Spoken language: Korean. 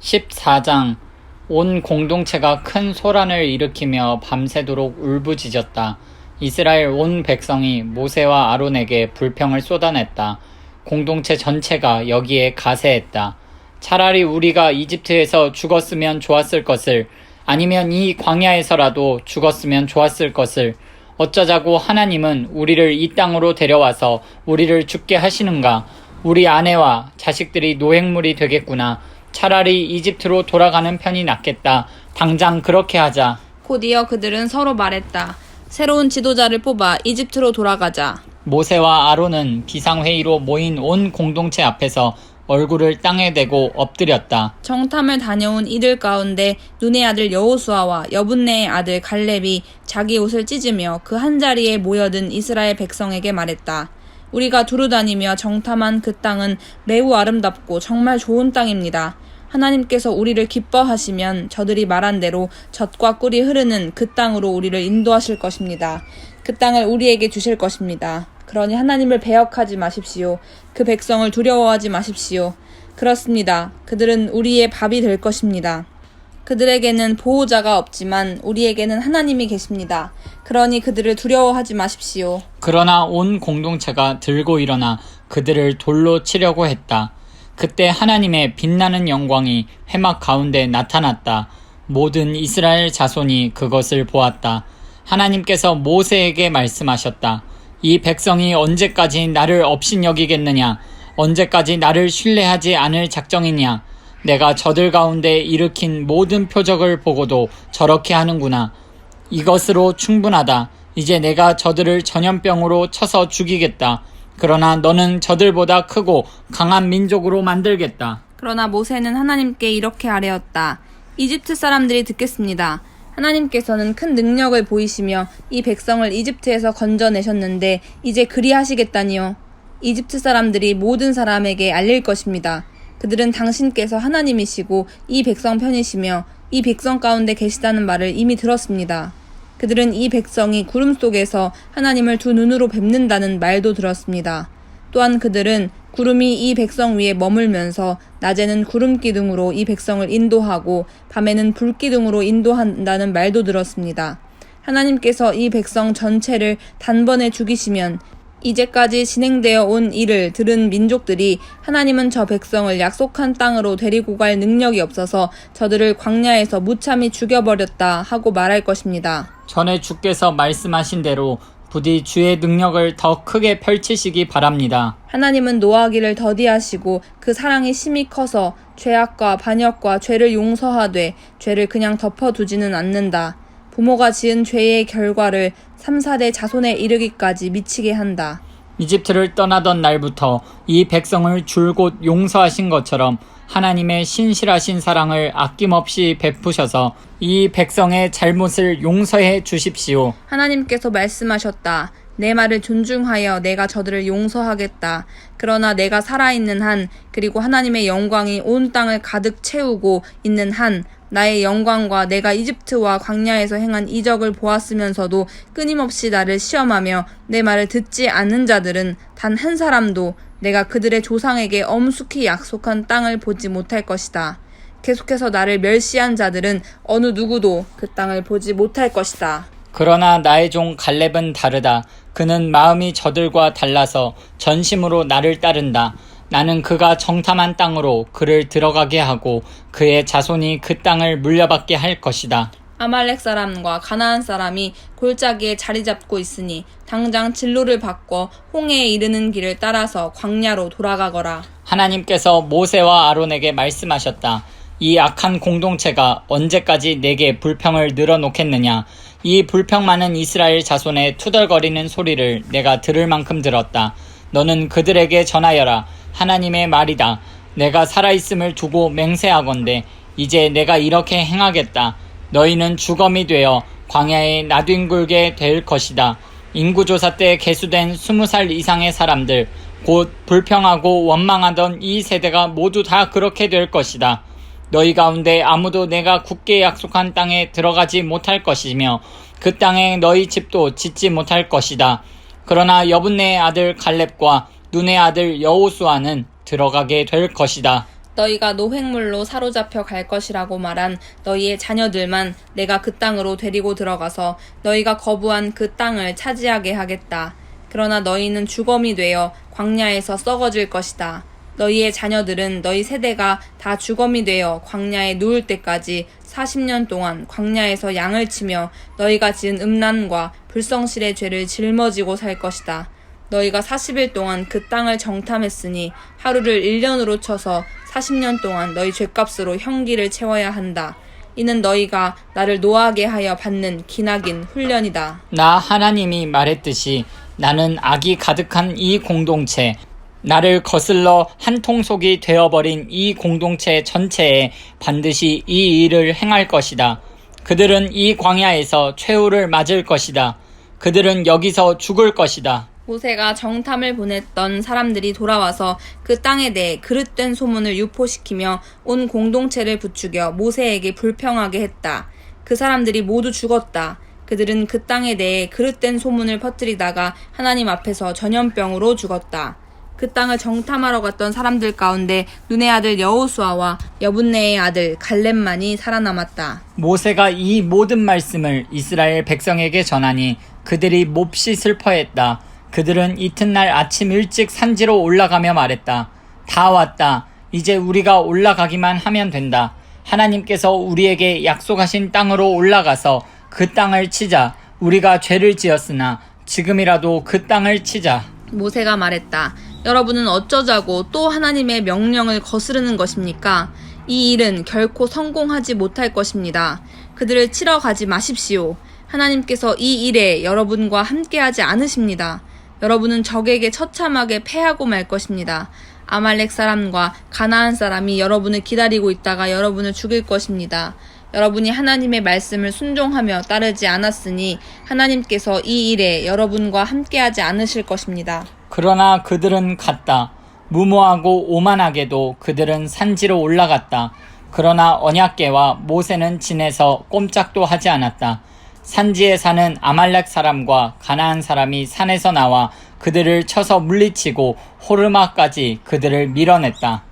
14장 온 공동체가 큰 소란을 일으키며 밤새도록 울부짖었다. 이스라엘 온 백성이 모세와 아론에게 불평을 쏟아냈다. 공동체 전체가 여기에 가세했다. 차라리 우리가 이집트에서 죽었으면 좋았을 것을 아니면 이 광야에서라도 죽었으면 좋았을 것을 어쩌자고 하나님은 우리를 이 땅으로 데려와서 우리를 죽게 하시는가? 우리 아내와 자식들이 노획물이 되겠구나. 차라리 이집트로 돌아가는 편이 낫겠다. 당장 그렇게 하자. 곧이어 그들은 서로 말했다. 새로운 지도자를 뽑아 이집트로 돌아가자. 모세와 아론은 비상회의로 모인 온 공동체 앞에서 얼굴을 땅에 대고 엎드렸다. 정탐을 다녀온 이들 가운데 눈의 아들 여호수아와 여분네의 아들 갈렙이 자기 옷을 찢으며 그 한자리에 모여든 이스라엘 백성에게 말했다. 우리가 두루 다니며 정탐한 그 땅은 매우 아름답고 정말 좋은 땅입니다. 하나님께서 우리를 기뻐하시면 저들이 말한 대로 젖과 꿀이 흐르는 그 땅으로 우리를 인도하실 것입니다. 그 땅을 우리에게 주실 것입니다. 그러니 하나님을 배역하지 마십시오. 그 백성을 두려워하지 마십시오. 그렇습니다. 그들은 우리의 밥이 될 것입니다. 그들에게는 보호자가 없지만 우리에게는 하나님이 계십니다. 그러니 그들을 두려워하지 마십시오. 그러나 온 공동체가 들고 일어나 그들을 돌로 치려고 했다. 그때 하나님의 빛나는 영광이 회막 가운데 나타났다. 모든 이스라엘 자손이 그것을 보았다. 하나님께서 모세에게 말씀하셨다. 이 백성이 언제까지 나를 업신여기겠느냐? 언제까지 나를 신뢰하지 않을 작정이냐? 내가 저들 가운데 일으킨 모든 표적을 보고도 저렇게 하는구나. 이것으로 충분하다. 이제 내가 저들을 전염병으로 쳐서 죽이겠다. 그러나 너는 저들보다 크고 강한 민족으로 만들겠다. 그러나 모세는 하나님께 이렇게 아뢰었다. 이집트 사람들이 듣겠습니다. 하나님께서는 큰 능력을 보이시며 이 백성을 이집트에서 건져내셨는데 이제 그리하시겠다니요. 이집트 사람들이 모든 사람에게 알릴 것입니다. 그들은 당신께서 하나님이시고 이 백성 편이시며 이 백성 가운데 계시다는 말을 이미 들었습니다. 그들은 이 백성이 구름 속에서 하나님을 두 눈으로 뵙는다는 말도 들었습니다. 또한 그들은 구름이 이 백성 위에 머물면서 낮에는 구름 기둥으로 이 백성을 인도하고 밤에는 불 기둥으로 인도한다는 말도 들었습니다. 하나님께서 이 백성 전체를 단번에 죽이시면 이제까지 진행되어 온 일을 들은 민족들이 하나님은 저 백성을 약속한 땅으로 데리고 갈 능력이 없어서 저들을 광야에서 무참히 죽여버렸다 하고 말할 것입니다. 전에 주께서 말씀하신 대로 부디 주의 능력을 더 크게 펼치시기 바랍니다. 하나님은 노하기를 더디하시고 그 사랑이 심히 커서 죄악과 반역과 죄를 용서하되 죄를 그냥 덮어두지는 않는다. 부모가 지은 죄의 결과를 3, 4대 자손에 이르기까지 미치게 한다. 이집트를 떠나던 날부터 이 백성을 줄곧 용서하신 것처럼 하나님의 신실하신 사랑을 아낌없이 베푸셔서 이 백성의 잘못을 용서해 주십시오. 하나님께서 말씀하셨다. 내 말을 존중하여 내가 저들을 용서하겠다. 그러나 내가 살아있는 한, 그리고 하나님의 영광이 온 땅을 가득 채우고 있는 한, 나의 영광과 내가 이집트와 광야에서 행한 이적을 보았으면서도 끊임없이 나를 시험하며 내 말을 듣지 않는 자들은 단 한 사람도 내가 그들의 조상에게 엄숙히 약속한 땅을 보지 못할 것이다. 계속해서 나를 멸시한 자들은 어느 누구도 그 땅을 보지 못할 것이다. 그러나 나의 종 갈렙은 다르다. 그는 마음이 저들과 달라서 전심으로 나를 따른다. 나는 그가 정탐한 땅으로 그를 들어가게 하고 그의 자손이 그 땅을 물려받게 할 것이다. 아말렉 사람과 가나안 사람이 골짜기에 자리 잡고 있으니 당장 진로를 바꿔 홍해에 이르는 길을 따라서 광야로 돌아가거라. 하나님께서 모세와 아론에게 말씀하셨다. 이 악한 공동체가 언제까지 내게 불평을 늘어놓겠느냐? 이 불평 많은 이스라엘 자손의 투덜거리는 소리를 내가 들을 만큼 들었다. 너는 그들에게 전하여라. 하나님의 말이다. 내가 살아있음을 두고 맹세하건대 이제 내가 이렇게 행하겠다. 너희는 주검이 되어 광야에 나뒹굴게 될 것이다. 인구조사 때 개수된 스무 살 이상의 사람들, 곧 불평하고 원망하던 이 세대가 모두 다 그렇게 될 것이다. 너희 가운데 아무도 내가 굳게 약속한 땅에 들어가지 못할 것이며 그 땅에 너희 집도 짓지 못할 것이다. 그러나 여분네의 아들 갈렙과 눈의 아들 여호수아는 들어가게 될 것이다. 너희가 노획물로 사로잡혀 갈 것이라고 말한 너희의 자녀들만 내가 그 땅으로 데리고 들어가서 너희가 거부한 그 땅을 차지하게 하겠다. 그러나 너희는 주검이 되어 광야에서 썩어질 것이다. 너희의 자녀들은 너희 세대가 다 주검이 되어 광야에 누울 때까지 40년 동안 광야에서 양을 치며 너희가 지은 음란과 불성실의 죄를 짊어지고 살 것이다. 너희가 40일 동안 그 땅을 정탐했으니 하루를 1년으로 쳐서 40년 동안 너희 죄값으로 형기를 채워야 한다. 이는 너희가 나를 노하게 하여 받는 기나긴 훈련이다. 나 하나님이 말했듯이 나는 악이 가득한 이 공동체, 나를 거슬러 한 통속이 되어버린 이 공동체 전체에 반드시 이 일을 행할 것이다. 그들은 이 광야에서 최후를 맞을 것이다. 그들은 여기서 죽을 것이다. 모세가 정탐을 보냈던 사람들이 돌아와서 그 땅에 대해 그릇된 소문을 유포시키며 온 공동체를 부추겨 모세에게 불평하게 했다. 그 사람들이 모두 죽었다. 그들은 그 땅에 대해 그릇된 소문을 퍼뜨리다가 하나님 앞에서 전염병으로 죽었다. 그 땅을 정탐하러 갔던 사람들 가운데 눈의 아들 여호수아와 여분네의 아들 갈렙만이 살아남았다. 모세가 이 모든 말씀을 이스라엘 백성에게 전하니 그들이 몹시 슬퍼했다. 그들은 이튿날 아침 일찍 산지로 올라가며 말했다. 다 왔다. 이제 우리가 올라가기만 하면 된다. 하나님께서 우리에게 약속하신 땅으로 올라가서 그 땅을 치자. 우리가 죄를 지었으나 지금이라도 그 땅을 치자. 모세가 말했다. 여러분은 어쩌자고 또 하나님의 명령을 거스르는 것입니까? 이 일은 결코 성공하지 못할 것입니다. 그들을 치러 가지 마십시오. 하나님께서 이 일에 여러분과 함께하지 않으십니다. 여러분은 적에게 처참하게 패하고 말 것입니다. 아말렉 사람과 가나안 사람이 여러분을 기다리고 있다가 여러분을 죽일 것입니다. 여러분이 하나님의 말씀을 순종하며 따르지 않았으니 하나님께서 이 일에 여러분과 함께하지 않으실 것입니다. 그러나 그들은 갔다. 무모하고 오만하게도 그들은 산지로 올라갔다. 그러나 언약계와 모세는 진에서 꼼짝도 하지 않았다. 산지에 사는 아말렉 사람과 가나안 사람이 산에서 나와 그들을 쳐서 물리치고 호르마까지 그들을 밀어냈다.